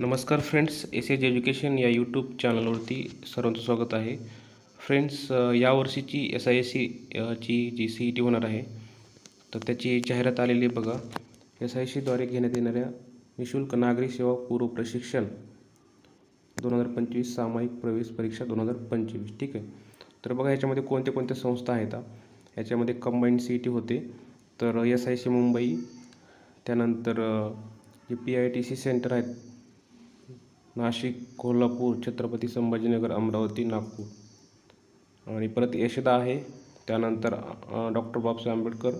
नमस्कार friends S age education या YouTube चॅनलवरती सर्वांचं स्वागत आहे. फ्रेंड्स यावर्षीची एस आय एस सी ची जी सी ई टी होणार आहे तर त्याची जाहिरात आलेली आहे बघा. एस आय सीद्वारे घेण्यात येणाऱ्या निशुल्क नागरी सेवा पूर्व प्रशिक्षण दोन हजार पंचवीस सामायिक प्रवेश परीक्षा दोन हजार पंचवीस ठीक आहे. तर बघा याच्यामध्ये कोणत्या कोणत्या संस्था आहेत याच्यामध्ये कंबाईंड सी ई टी होते तर एस आय सी मुंबई त्यानंतर जे P I T C centre आहेत नाशिक कोल्हापूर छत्रपती संभाजीनगर अमरावती नागपूर. आणि परत यशदा आहे. त्यानंतर डॉक्टर बाबासाहेब आंबेडकर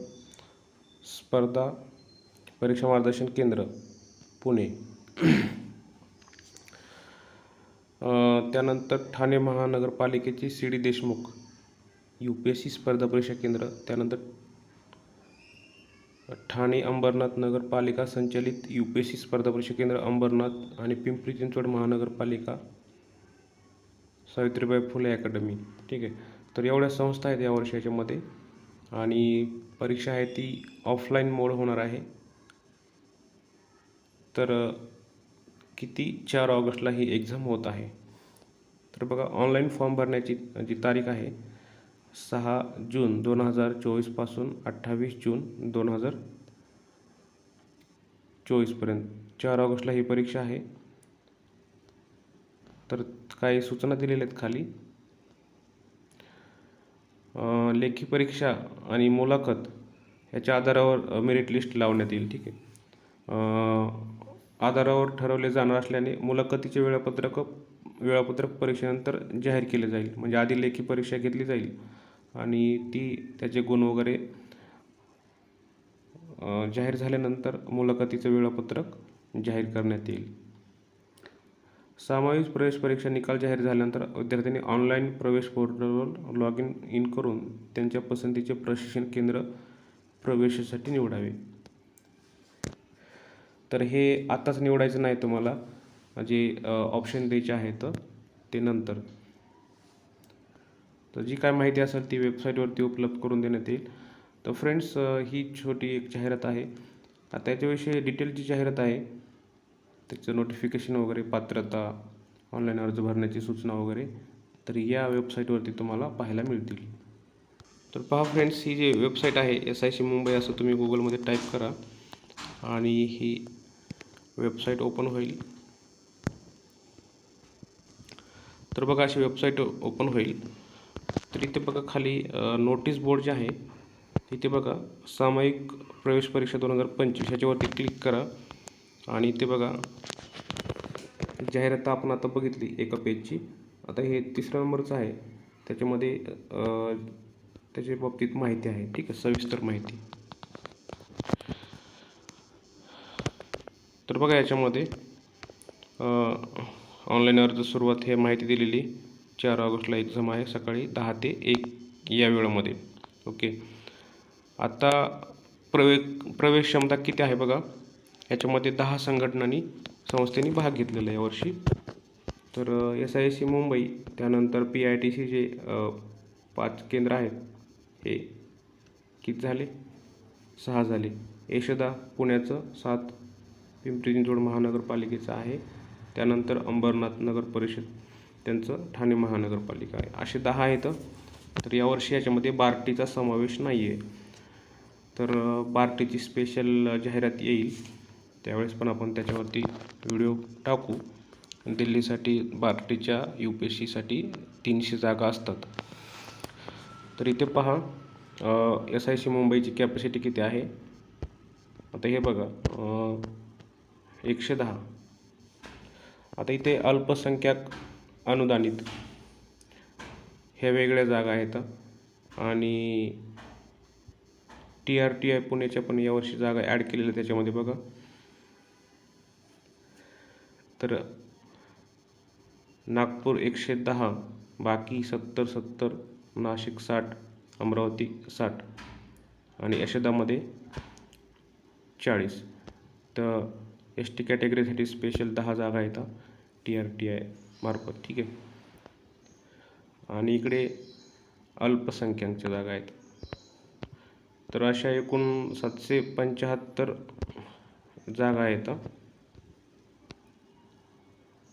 स्पर्धा परीक्षा मार्गदर्शन केंद्र पुणे. त्यानंतर ठाणे महानगरपालिकेची C D Deshmukh U P S C स्पर्धा परीक्षा केंद्र त्यानंतर ठाणे अंबरनाथ नगरपालिका संचलित यू पी एस सी स्पर्धा परीक्षा केंद्र अंबरनाथ आणि पिंपरी चिंचवड महानगरपालिका सावित्रीबाई फुले अकॅडमी. ठीक आहे. तर एवढ्या संस्था आहेत या वर्षी याच्यामध्ये. आणि परीक्षा आहे ती ऑफलाईन मोड होणार आहे. तर किती चार ऑगस्टला ही एक्झाम होत आहे. तर बघा ऑनलाईन फॉर्म भरण्याची जी तारीख आहे सहा जून दोन हजार चोवीसपासून अठ्ठावीस जून दोन हजार चोवीसपर्यंत चार ऑगस्टला ही परीक्षा आहे. तर काही सूचना दिलेल्या आहेत खाली. लेखी परीक्षा आणि मुलाखत याच्या आधारावर मेरिट लिस्ट लावण्यात येईल. ठीक आहे. आधारावर ठरवले जाणार असल्याने मुलाखतीचे वेळापत्रक वेळापत्रक परीक्षेनंतर जाहीर केले जाईल. म्हणजे आधी लेखी परीक्षा घेतली जाईल. आणि ती त्याचे गुण वगैरे जाहीर झाल्यानंतर मुलाखतीचं वेळापत्रक जाहीर करण्यात येईल. सामायिक प्रवेश परीक्षा निकाल जाहीर झाल्यानंतर विद्यार्थ्यांनी ऑनलाईन प्रवेश पोर्टलवर लॉग इन इन करून त्यांच्या पसंतीचे प्रशिक्षण केंद्र प्रवेशासाठी निवडावे. तर हे आत्ताच निवडायचं नाही तुम्हाला. जे ऑप्शन द्यायचे आहेत ते नंतर. तर जी काय माहिती असेल ती वेबसाईटवरती उपलब्ध करून देण्यात येईल. तर फ्रेंड्स ही छोटी एक जाहिरात आहे. आता याच्याविषयी डिटेलची जाहिरात आहे त्याचं नोटिफिकेशन वगैरे पात्रता ऑनलाईन अर्ज भरण्याची सूचना वगैरे तर या वेबसाईटवरती तुम्हाला पाहायला मिळतील. तर पहा फ्रेंड्स ही जी वेबसाईट आहे एस आय सी मुंबई असं तुम्ही गुगलमध्ये टाईप करा आणि ही वेबसाईट ओपन होईल. तर बघा अशी वेबसाईट ओपन होईल. तर इथे बघा खाली नोटीस बोर्ड जे आहे इथे बघा सामायिक प्रवेश परीक्षा दोन हजार पंचवीस ह्याच्यावरती क्लिक करा. आणि इथे बघा जाहिरात आपण आता बघितली एका पेजची आता हे तिसऱ्या नंबरचं आहे. त्याच्यामध्ये त्याच्या बाबतीत माहिती आहे. ठीक आहे सविस्तर माहिती. तर बघा याच्यामध्ये ऑनलाईन अर्ज सुरुवात हे माहिती दिलेली चार ऑगस्टला एक्झाम आहे सकाळी दहा ते एक या वेळामध्ये. ओके? आता प्रवे प्रवेश क्षमता किती आहे बघा? याच्यामध्ये दहा संघटनांनी संस्थेने भाग घेतलेला आहे यावर्षी. तर एस आय सी मुंबई त्यानंतर पी आय टी सी जे पाच केंद्र आहेत हे किती झाले? सहा झाले. यशदा पुण्याचं सात पिंपरी चिंचवड महानगरपालिकेचं आहे. त्यानंतर अंबरनाथ नगर परिषद त्यांचं ठाणे महानगरपालिका आहे. असे दहा आहेत. तर यावर्षी याच्यामध्ये बार्टीचा समावेश नाही आहे तर बार्टीची स्पेशल जाहिरात येईल. त्यावेळेस पण आपण त्याच्यावरती व्हिडिओ टाकू. दिल्लीसाठी बार्टीच्या यू पी एस सीसाठी तीनशे जागा असतात. तर इथे पहा एस आय सी मुंबईची कॅपॅसिटी किती आहे? आता हे बघा एकशे दहा. आता इथे अल्पसंख्याक अनुदानित. ह्या वेगळ्या जागा आहेत. आणि टी आर टी आय पुण्याच्या पण यावर्षी जागा ॲड केलेल्या त्याच्यामध्ये बघा. तर नागपूर एकशे दहा बाकी सत्तर सत्तर नाशिक साठ अमरावती साठ आणि यशदामध्ये चाळीस. तर एस टी कॅटेगरीसाठी स्पेशल दहा जागा आहेत. टी आर टी आय मार्फत ठीक आहे? आणि इकडे अल्पसंख्याकच्या जागा आहेत. तर अशा एकूण सातशे पंच्याहत्तर जागा आहेत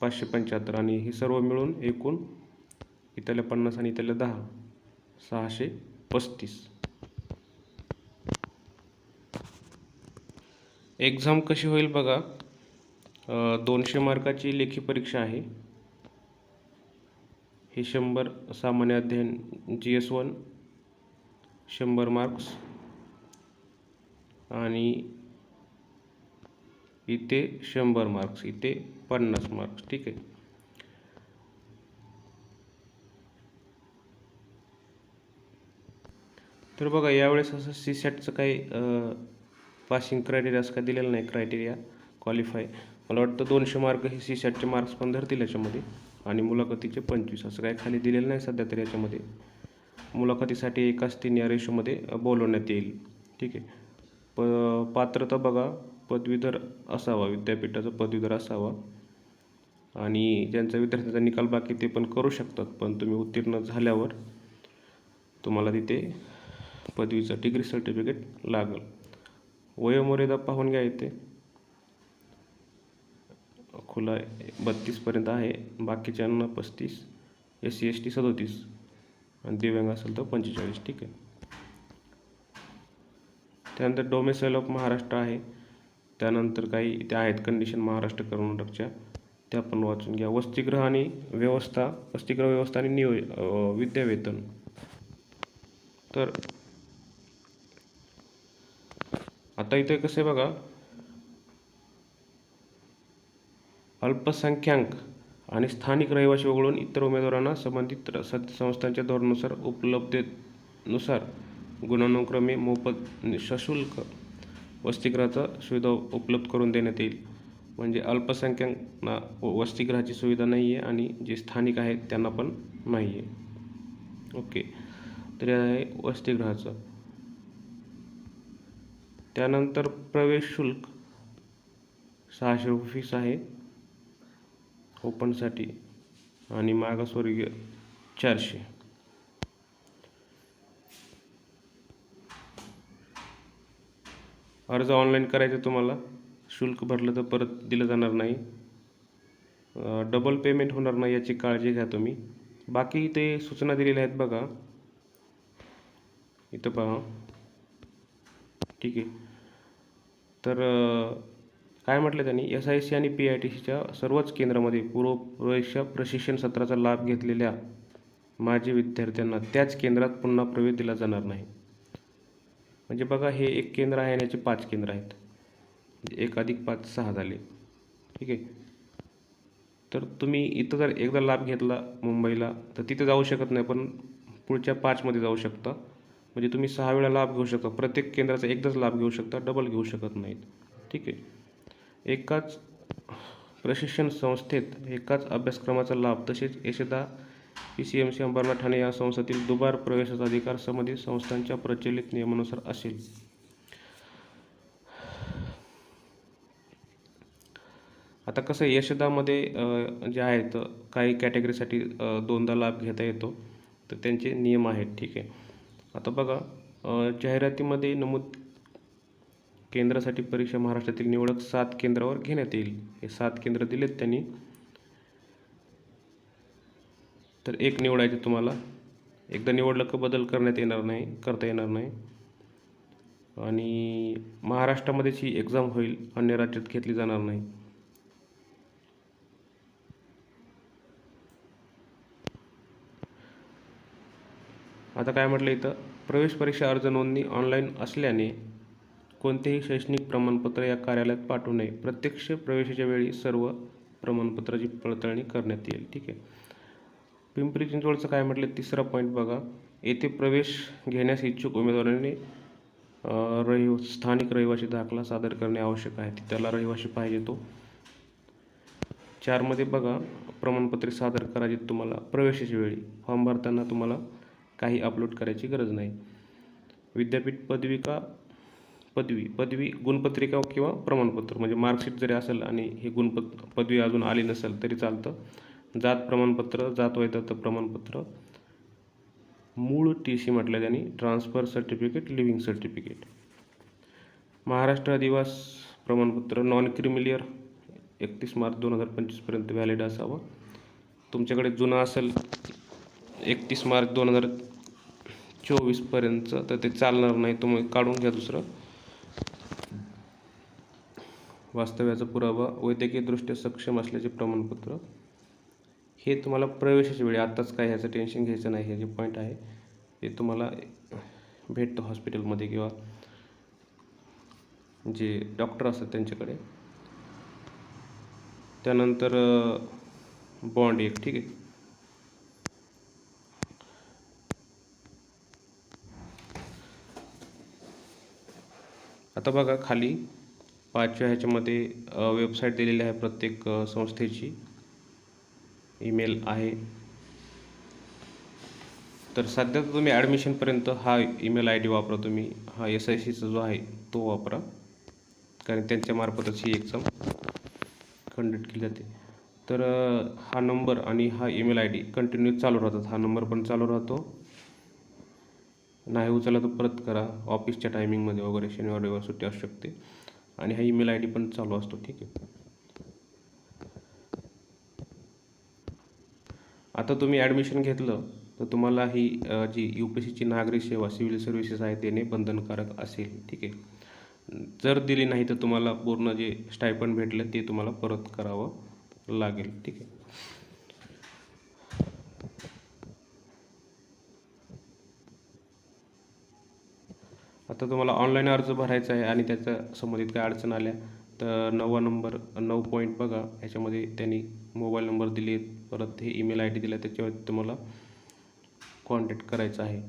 पाचशे पंच्याहत्तर आणि हे सर्व मिळून एकूण इथल्या पन्नास आणि इथल्या दहा सहाशे पस्तीस. एक्झाम कशी होईल बघा? दोनशे मार्काची लेखी परीक्षा आहे. हे शंभर सामान्य अध्ययन जी एस वन शंभर मार्क्स आणि इथे शंभर मार्क्स इथे पन्नास मार्क्स ठीक आहे. तर बघा यावेळेस असं सी सॅटचं काही पासिंग क्रायटेरिया असं काय दिलेलं नाही क्रायटेरिया क्वालिफाय मला वाटतं दोनशे मार्क हे सी सॅटचे मार्क्स पण धरतील याच्यामध्ये. आणि मुलाखतीचे पंचवीस असं काही खाली दिलेलं नाही सध्या तरी याच्यामध्ये. मुलाखतीसाठी एकाच तीन या रेशोमध्ये बोलवण्यात येईल. ठीक आहे. प पात्रता बघा. पदवीधर असावा विद्यापीठाचा पदवीधर असावा. आणि ज्यांचा विद्यार्थ्यांचा निकाल बाकी ते पण करू शकतात पण तुम्ही उत्तीर्ण झाल्यावर तुम्हाला तिथे पदवीचं डिग्री सर्टिफिकेट लागेल. वयोमर्यादा पाहून घ्या इथे. खुला बत्तीसपर्यंत आहे. बाकीच्यांना पस्तीस एस सी एस टी सदोतीस आणि दिव्यांग असेल तर पंचेचाळीस ठीक आहे. त्यानंतर डोमेसाईल ऑफ महाराष्ट्र आहे. त्यानंतर काही त्या आहेत कंडिशन महाराष्ट्र कर्नाटकच्या. त्या पण वाचून घ्या. वसतिगृह आणि व्यवस्था वसतिगृह व्यवस्था आणि नियो विद्यावेतन. तर आता इथे कसं आहे बघा अल्पसंख्याक आणि स्थानिक रहिवासी वगळून इतर उमेदवारांना संबंधित र- संस्थांच्या धोरणानुसार उपलब्धतेनुसार गुणानुक्रमे मोफत सशुल्क वसतिगृहाचा सुविधा उपलब्ध करून देण्यात येईल. म्हणजे अल्पसंख्याकांना व- वसतिगृहाची सुविधा नाही आहे आणि जे स्थानिक आहेत त्यांना पण नाही आहे ओके. तर हे आहे वसतिगृहाचं. त्यानंतर प्रवेश शुल्क सहाशे रुपये फीस आहे. ओपनसाठी आणि मागासवर्गीय चारशे. अर्ज ऑनलाईन करायचं तुम्हाला. शुल्क भरलं तर परत दिलं जाणार नाही. डबल पेमेंट होणार नाही याची काळजी घ्या तुम्ही. बाकी ते सूचना दिलेल्या आहेत बघा. इथं पहा. ठीक आहे. तर काय म्हटलं त्यांनी? एस आय सी आणि पी आय टी सीच्या सर्वच केंद्रामध्ये पूर्व प्रवेश प्रशिक्षण सत्राचा लाभ घेतलेल्या माजी विद्यार्थ्यांना त्याच केंद्रात पुन्हा प्रवेश दिला जाणार नाही. म्हणजे बघा हे एक केंद्र आहे आणि याचे पाच केंद्र आहेत. म्हणजे एक अधिक पाच सहा झाले. ठीक आहे? तर तुम्ही इथं जर एकदा लाभ घेतला मुंबईला तर तिथे जाऊ शकत नाही पण पुढच्या पाचमध्ये जाऊ शकता. म्हणजे तुम्ही सहा वेळा लाभ घेऊ शकता. प्रत्येक केंद्राचा एकदाच लाभ घेऊ शकता डबल घेऊ शकत नाहीत. ठीक आहे? एकाच प्रशिक्षण संस्थेत एकाच अभ्यासक्रमाचा लाभ तसेच Yashada P C M C Ambernath Thane या संस्थेतील दुबार प्रवेशाचा अधिकार संबंधित संस्थांच्या प्रचलित नियमानुसार असेल. आता कसं आहे, यशदामध्ये जे आहेत काही कॅटेगरीसाठी दोनदा लाभ घेता येतो. तर त्यांचे नियम आहेत ठीक आहे. आता बघा जाहिरातीमध्ये नमूद केंद्रासाठी परीक्षा महाराष्ट्रातील निवडक सात केंद्रावर घेण्यात येईल. हे सात केंद्र दिलेत त्यांनी. तर एक निवडायचे तुम्हाला. एकदा निवडलं का बदल करण्यात येणार नाही करता येणार नाही. आणि महाराष्ट्रामध्येच ही एक्झाम होईल अन्य राज्यात घेतली जाणार नाही. आता काय म्हटलं इथं? प्रवेश परीक्षा अर्ज नोंदणी ऑनलाईन असल्याने कोणतेही शैक्षणिक प्रमाणपत्र या कार्यालयात पाठवू नये. प्रत्यक्ष प्रवेशाच्या वेळी सर्व प्रमाणपत्राची पडताळणी करण्यात येईल. ठीक आहे. पिंपरी चिंचवडचं काय म्हटलं? तिसरा पॉईंट बघा. येथे प्रवेश घेण्यास इच्छुक उमेदवारांनी रहिव स्थानिक रहिवासी दाखला सादर करणे आवश्यक आहे. त्याला रहिवासी पाहिजे तो. चारमध्ये बघा. प्रमाणपत्रे सादर करायचे तुम्हाला प्रवेशाच्या वेळी. फॉर्म भरताना तुम्हाला काही अपलोड करायची गरज नाही. विद्यापीठ पदविका पदवी पदवी गुणपत्रिका किंवा प्रमाणपत्र. म्हणजे मार्कशीट जरी असेल आणि हे गुणपत पदवी अजून आली नसेल तरी चालतं. जात प्रमाणपत्र जात वैधता प्रमाणपत्र. मूळ टी सी म्हटलं त्यांनी transfer certificate living certificate Maharashtra अधिवास प्रमाणपत्र नॉन क्रिमिलियर एकतीस मार्च दोन हजार पंचवीसपर्यंत व्हॅलिड असावं. तुमच्याकडे जुनं असेल एकतीस मार्च दोन हजार चोवीसपर्यंतचं तर ते चालणार नाही. तुम्ही काढून घ्या दुसरं. वास्तव्याचा पुरावा वैद्यकीयदृष्ट्या सक्षम असल्याचे प्रमाणपत्र. हे तुम्हाला प्रवेशाच्या वेळी आत्ताच काय ह्याचं टेन्शन घ्यायचं नाही हे जे पॉईंट आहे हे तुम्हाला भेटतं हॉस्पिटलमध्ये किंवा जे डॉक्टर असतात त्यांच्याकडे. त्यानंतर बॉन्ड एक ठीक आहे. आता बघा खाली पाचव्या ह्याच्यामध्ये वेबसाईट दिलेली आहे प्रत्येक संस्थेची. ईमेल आहे. तर सध्या तर तुम्ही ॲडमिशनपर्यंत हा ईमेल आय डी वापरा तुम्ही. हा एस आय सीचा जो आहे तो वापरा. कारण त्यांच्यामार्फतच ही एक्झाम कंडक्ट केली जाते. तर हा नंबर आणि हा ईमेल आय डी कंटिन्यू चालू राहतात. हा नंबर पण चालू राहतो. नाही उचलला तर परत करा. ऑफिसच्या टायमिंगमध्ये वगैरे शनिवार रविवार सुट्टी असू शकते. आणि हा ईमेल आय डी पण चालू असतो ठीक आहे. आता तुम्ही ॲडमिशन घेतलं तर तुम्हाला ही जी यू पी सीची नागरिक सेवा सिव्हिल सर्व्हिसेस आहे देणे बंधनकारक असेल ठीक आहे. जर दिली नाही तर तुम्हाला पूर्ण जे स्टायपंड भेटलं ते तुम्हाला परत करावं लागेल ठीक आहे. आता तुम्हाला ऑनलाईन अर्ज भरायचा आहे आणि त्याच्या संबंधित काय अडचण आल्या तर नववा नंबर नऊ पॉईंट बघा. ह्याच्यामध्ये त्यांनी मोबाईल नंबर दिले परत हे ईमेल आय डी दिला त्याच्यावर तुम्हाला कॉन्टॅक्ट करायचा आहे.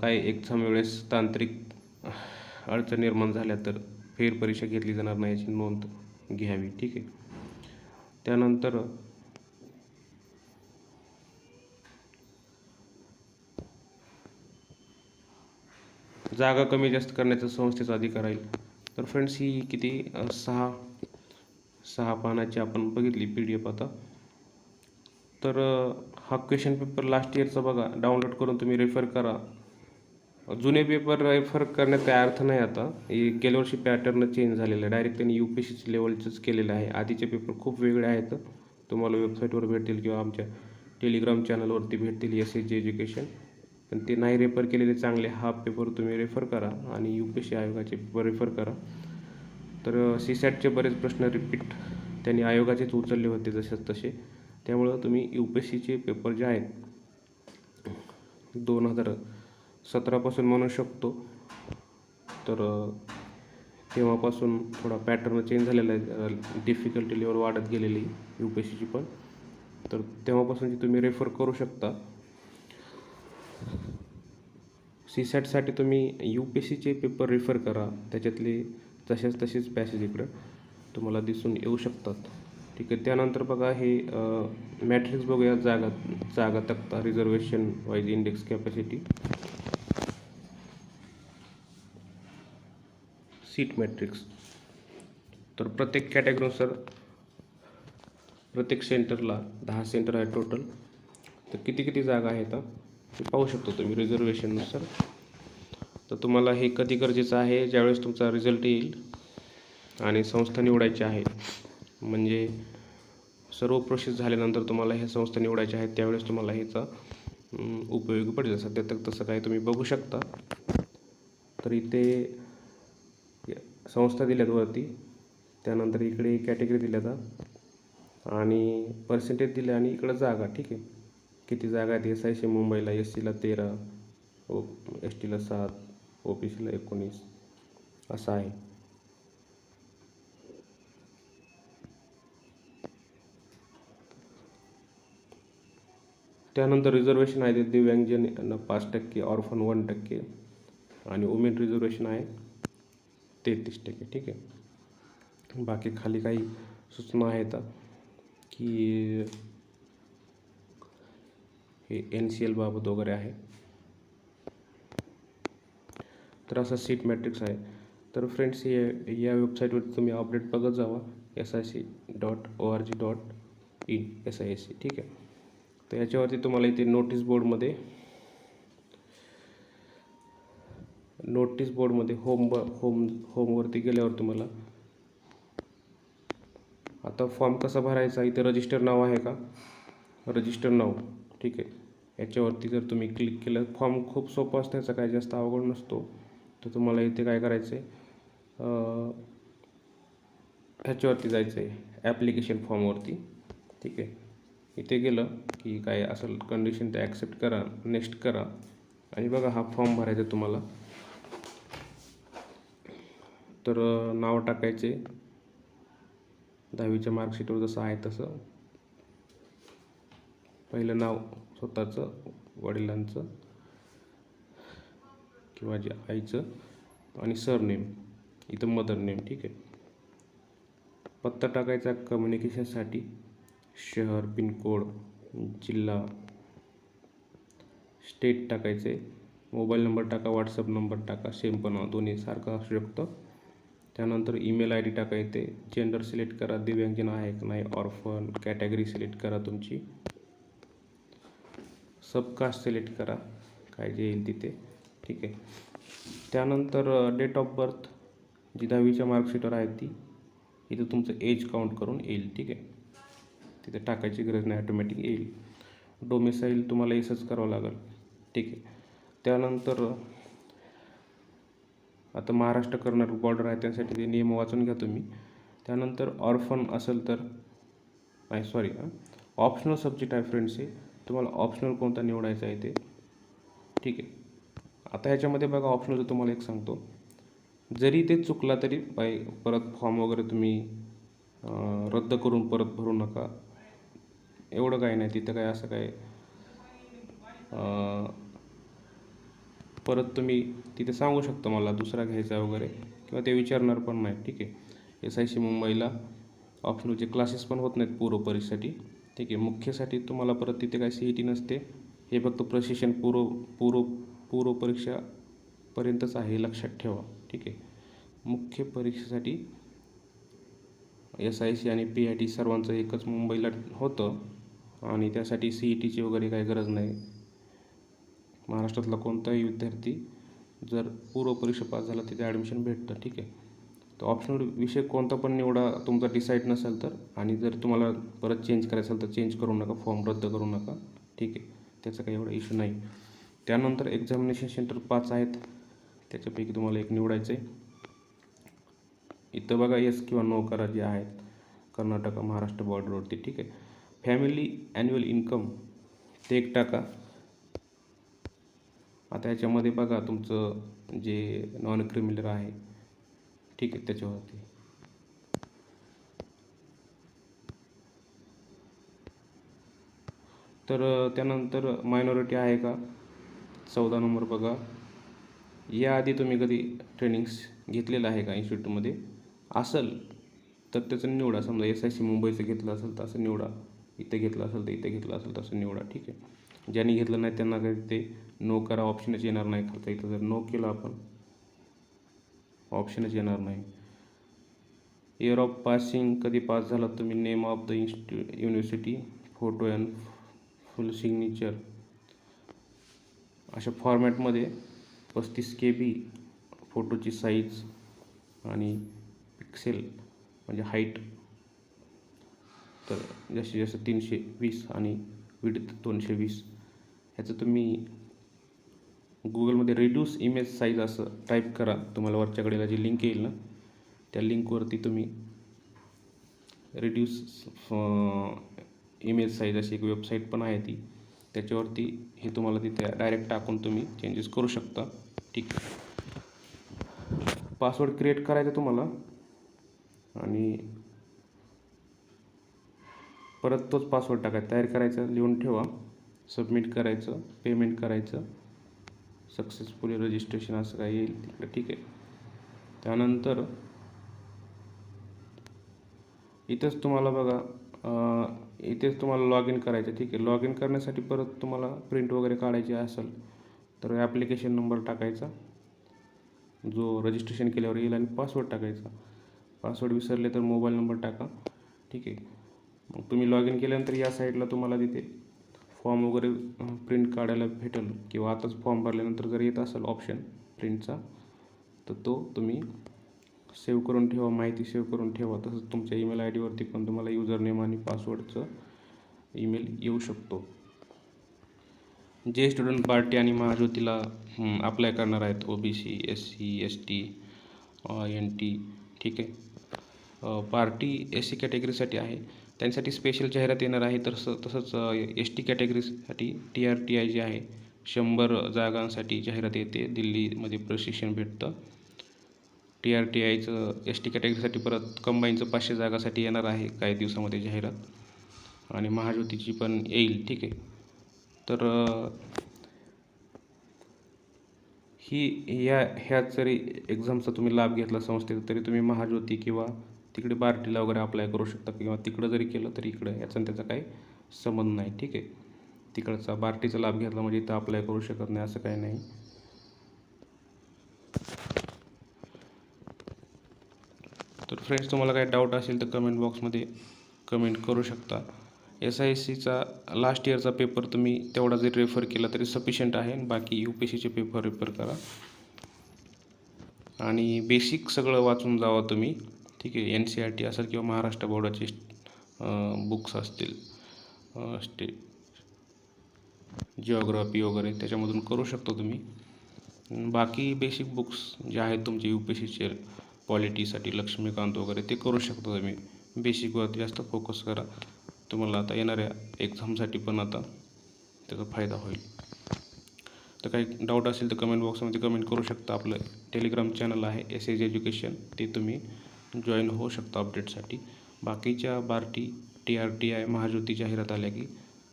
काही एक्झाम वेळेस तांत्रिक अडचण निर्माण झाल्या तर फेरपरीक्षा घेतली जाणार नाही याची नोंद घ्यावी ठीक आहे. त्यानंतर जागा कमी जास्त करण्याचा संस्थेचा अधिकार राहील. तर फ्रेंड्स ही किती? सहा. सहा पानाची आपण बघितली पी डी एफ आता. तर हा क्वेश्चन पेपर लास्ट इयरचा बघा. डाउनलोड करून तुम्ही रेफर करा. जुने पेपर रेफर करण्यात काही अर्थ नाही आता. हे गेल्या वर्षी पॅटर्न चेंज झालेलं आहे. डायरेक्ट त्यांनी यू पी सी लेवलचंच केलेलं आहे. आधीचे पेपर खूप वेगळे आहेत. तुम्हाला वेबसाईटवर भेटतील किंवा आमच्या टेलिग्राम चॅनलवरती भेटतील एस एच जी एज्युकेशन पण ते नाही रेफर केलेले चांगले हा पेपर तुम्ही रेफर करा आणि यू पी सी आयोगाचे पेपर रेफर करा. तर सी सॅटचे बरेच प्रश्न रिपीट त्यांनी आयोगाचेच उचलले होते जसेच तसे. त्यामुळं तुम्ही यू पी एस सीचे पेपर जे आहेत दोन हजार सतरापासून म्हणू शकतो. तर तेव्हापासून थोडा पॅटर्न चेंज झालेला आहे डिफिकल्टी लेवल वाढत गेलेली यू पी एस सीची पण. तर तेव्हापासून तुम्ही रेफर करू शकता सी सॅटसाठी तुम्ही यू पी सीचे पेपर रेफर करा. त्याच्यातले तसेच तसेच पॅसेज इकडं तुम्हाला दिसून येऊ शकतात. ठीक आहे त्यानंतर बघा हे मॅट्रिक्स बघूया जागा जागा तक्ता reservation wise index capacity seat matrix तर प्रत्येक कॅटेगरीनुसार प्रत्येक सेंटरला दहा सेंटर आहे टोटल तर किती किती जागा आहेत ते पाहू शकतो तुम्ही रिझर्वेशननुसार तर तुम्हाला हे कधी गरजेचं आहे ज्यावेळेस तुमचा रिझल्ट येईल आणि संस्था निवडायची आहे. म्हणजे सर्व प्रोसेस झाल्यानंतर तुम्हाला ह्या संस्था निवडायच्या आहेत त्यावेळेस तुम्हाला ह्याचा उपयोगी पडेल. सध्या तर तसं काही तुम्ही बघू शकता. तर इथे संस्था दिल्यात वरती. त्यानंतर इकडे कॅटेगरी दिल्यात आणि पर्सेंटेज दिले आणि इकडं जागा ठीक आहे. किती जागा आहेत? एस आय सी मुंबईला एस सीला तेरा ओ एस टीला सात ओ पी सीला एकोणीस. असं आहे. त्यानंतर रिझर्वेशन आहे ते दिव्यांगजन पाच टक्के ऑर्फन वन टक्के आणि वुमेन रिझर्वेशन आहे तेहतीस टक्के ठीक आहे. बाकी खाली काही सूचना आहेत की हे एन सी एलबाबत वगैरे आहे. तर असं सीट मॅट्रिक्स आहे. तर फ्रेंड्स हे या वेबसाईटवर तुम्ही अपडेट बघत जावा. S I C dot O R G dot in S I S C ठीक आहे? तर याच्यावरती तुम्हाला इथे नोटीस बोर्डमध्ये नोटीस बोर्डमध्ये होम ब होम होमवरती गेल्यावर तुम्हाला आता फॉर्म कसा भरायचा इथे रजिस्टर नाव आहे का? रजिस्टर नाव. ठीक आहे. याच्यावरती जर तुम्ही क्लिक केलं फॉर्म खूप सोपं असतं याचा काही जास्त अवघड नसतो. तर तुम्हाला इथे काय करायचं आहे ह्याच्यावरती जायचं आहे ॲप्लिकेशन फॉर्मवरती ठीक आहे. इथे गेलं की काय असेल कंडिशन ते ॲक्सेप्ट करा नेक्स्ट करा. आणि बघा हा फॉर्म भरायचा आहे तुम्हाला. तर नाव टाकायचे दहावीच्या मार्कशीटवर जसं आहे तसं. पहिलं नाव स्वतःचं वडिलांचं किंवा जे आईचं आणि सरनेम इथं मदर नेम ठीक आहे. पत्ता टाकायचा कम्युनिकेशनसाठी शहर पिनकोड जिल्हा. स्टेट टाकायचे. मोबाईल नंबर टाका व्हॉट्सअप नंबर टाका सेम पण हो, दोन्ही सारखं असू शकतं. त्यानंतर ईमेल आय डी टाकायचे. जेंडर सिलेक्ट करा दिव्यांगजन आहे का नाही ऑर्फन कॅटेगरी सिलेक्ट करा तुमची. सबकास्ट सिलेक्ट करा काय जे येईल तिथे. ठीक आहे. त्यानंतर डेट ऑफ बर्थ जी दहावीच्या मार्कशीटवर आहे ती इथं तुमचं एज काउंट करून येईल. ठीक आहे. तिथे टाकायची गरज नाही ऑटोमॅटिक येईल. डोमिसाईल तुम्हाला एसच करावं लागेल. ठीक आहे. त्यानंतर आता महाराष्ट्र कर्नाटक बॉर्डर आहे त्यासाठी ते नियम वाचून घ्या तुम्ही. त्यानंतर ऑर्फन असेल तर नाही सॉरी ऑप्शनल सब्जेक्ट आहे फ्रेंड्स हे. तुम्हाला ऑप्शनल कोणता निवडायचा आहे ते? ठीक आहे. आता ह्याच्यामध्ये बघा ऑप्शनल तुम्हाला एक सांगतो. जरी ते चुकला तरी बाय परत फॉर्म वगैरे तुम्ही रद्द करून परत भरू नका. एवढं काही नाही. तिथं काय असं काय परत तुम्ही तिथे सांगू शकता मला दुसरा घ्यायचा वगैरे किंवा ते विचारणार पण नाही. ठीक आहे. एस आय सी मुंबईला ऑप्शनलचे क्लासेस पण होत नाहीत पूर्व परीक्षेसाठी. ठीक आहे. मुख्यसाठी तुम्हाला परत तिथे काय सी ई टी नसते. हे फक्त प्रशिक्षण पूर्व पूर्व पूर्व परीक्षापर्यंतच आहे लक्षात ठेवा. ठीक आहे. मुख्य परीक्षेसाठी एस आय सी आणि पी आय टी सर्वांचं एकच मुंबईला होतं. आणि त्यासाठी सी ई टीची वगैरे काही गरज नाही. महाराष्ट्रातला कोणताही विद्यार्थी जर पूर्व परीक्षा पास झाला तिथे ॲडमिशन भेटतं. ठीक आहे. तर ऑप्शनल विषय कोणता पण निवडा तुमचा डिसाईड नसेल तर आणि जर तुम्हाला परत चेंज करायचं असेल तर चेंज करू नका फॉर्म रद्द करू नका. ठीक आहे? त्याचा काही एवढा इश्यू नाही. त्यानंतर एक्झामिनेशन सेंटर पाच आहेत. त्याच्यापैकी तुम्हाला एक निवडायचं आहे इथं बघा येस किंवा नो करा जे आहेत. कर्नाटका महाराष्ट्र बॉर्डरवरती ठीक आहे? फॅमिली ॲन्युअल इन्कम ते एक टाका. आता याच्यामध्ये बघा तुमचं जे नॉन क्रिमिनल आहे ठीक आहे त्याच्यावरती. तर त्यानंतर मायनॉरिटी आहे का? चौदा नंबर बघा. याआधी तुम्ही कधी ट्रेनिंग्स घेतलेलं आहे का इन्स्टिट्यूटमध्ये असेल तर त्याचं निवडा. समजा एस आय सी मुंबईचं घेतलं असेल तर असं निवडा. इथे घेतलं असेल तर इथे घेतलं असेल तर असं निवडा. ठीक आहे. ज्यांनी घेतलं नाही त्यांना काही ते नो करा. ऑप्शनच येणार नाही. खालता इथं जर नो केलं आपण ऑप्शनच येणार नाही. इयर ऑफ पासिंग कधी पास झाला तुम्ही name of the institute university photo and full signature अशा फॉर्मॅटमध्ये पस्तीस के बी फोटोची साईज आणि पिक्सेल म्हणजे हाईट तर जास्तीत जास्त तीनशे वीस आणि विड्थ दोनशे वीस. ह्याचं तुम्ही गुगलमध्ये रिड्यूस इमेज साईज असं टाईप करा. तुम्हाला वरच्या कडेला जी लिंक येईल ना त्या लिंकवरती तुम्ही रिड्यूस इमेज साईज अशी एक वेबसाईट पण आहे ती. त्याच्यावरती हे तुम्हाला तिथे डायरेक्ट टाकून तुम्ही चेंजेस करू शकता. ठीक पासवर्ड क्रिएट करायचा तुम्हाला. आणि परत तोच पासवर्ड टाकायचा. तयार करायचा लिहून ठेवा. सबमिट करायचं पेमेंट करायचं. सक्सेसफुली रजिस्ट्रेशन असं काही येईल तिकडे ठीक आहे. त्यानंतर इथंच तुम्हाला बघा इथेच तुम्हाला लॉग इन करायचं ठीक आहे. लॉग इन करण्यासाठी परत तुम्हाला प्रिंट वगैरे काढायची असेल तर ॲप्लिकेशन नंबर टाकायचा. जो रजिस्ट्रेशन केल्यावर येईल आणि पासवर्ड टाकायचा. पासवर्ड विसरले तर मोबाईल नंबर टाका ठीक आहे. मग तुम्ही लॉग इन केल्यानंतर या साईडला तुम्हाला तिथे फॉर्म वगैरे प्रिंट काढायला भेटेल किंवा आताच फॉर्म भरल्यानंतर जर येत असेल ऑप्शन प्रिंटचा तर तो तुम्ही सेव्ह करून ठेवा माहिती सेव्ह करून ठेवा. तसंच तुमच्या ईमेल आय डीवरती पण तुम्हाला युजर नेम आणि पासवर्डचं ईमेल येऊ शकतो. जे स्टुडंट पार्टी आणि महाज्योतीला अप्लाय करणार आहेत O B C S C S T N T ठीक आहे. पार्टी एस सी कॅटेगरीसाठी आहे. त्यांसाठी स्पेशल जाहिरात येणार आहे. तर तसंच एस टी कॅटेगरीसाठी टी आर टी आय जे आहे. शंभर जागांसाठी जाहिरात येते. दिल्लीमध्ये प्रशिक्षण भेटतं. टी आर टी आयचं एस टी कॅटेगरीसाठी परत कंबाईनचं पाचशे जागासाठी येणार आहे काही दिवसामध्ये जाहिरात. आणि महाज्योतीची पण येईल. ठीक आहे. तर ही ह्या ह्या जरी एक्झामचा तुम्ही लाभ घेतला संस्थेचा तरी तुम्ही महाज्योती किंवा तिकडे बार्टीला वगैरे अप्लाय करू शकता किंवा तिकडं जरी केलं तरी इकडं याचा त्याचा काही संबंध नाही ठीक आहे? तिकडचा बार्टीचा लाभ घेतला म्हणजे इथं अप्लाय करू शकत नाही असं काही नाही. तर फ्रेंड्स तुम्हाला काही डाऊट असेल तर कमेंट बॉक्समध्ये कमेंट करू शकता. एस आय सीचा लास्ट इयरचा पेपर तुम्ही तेवढा जरी रेफर केला तरी सफिशियंट आहे बाकी यू पी सीचे पेपर रेफर करा. आणि बेसिक सगळं वाचून जावा तुम्ही. ठीक आहे एन सी आर टी असेल किंवा महाराष्ट्र बोर्डाचे बुक्स असतील स्टेट जिओग्राफी वगैरे त्याच्यामधून करू शकता तुम्ही. बाकी बेसिक बुक्स जे आहेत तुमचे यू पी सीचे पॉलिटीसाठी लक्ष्मीकांत वगैरे ते करू शकता तुम्ही. बेसिकवरती जास्त फोकस करा. तुम्हाला आता येणाऱ्या एक्झामसाठी पण आता त्याचा फायदा होईल. तर काही डाऊट असेल तर कमेंट बॉक्समध्ये कमेंट करू शकता. आपलं टेलिग्राम चॅनल आहे एस एज एज्युकेशन ते तुम्ही जॉईन होऊ शकता अपडेटसाठी बाकीच्या Barti T R T I Mahajyoti जाहिरात आल्या की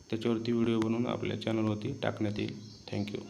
त्याच्यावरती व्हिडिओ बनवून आपल्या चॅनलवरती टाकण्यात येईल. थँक्यू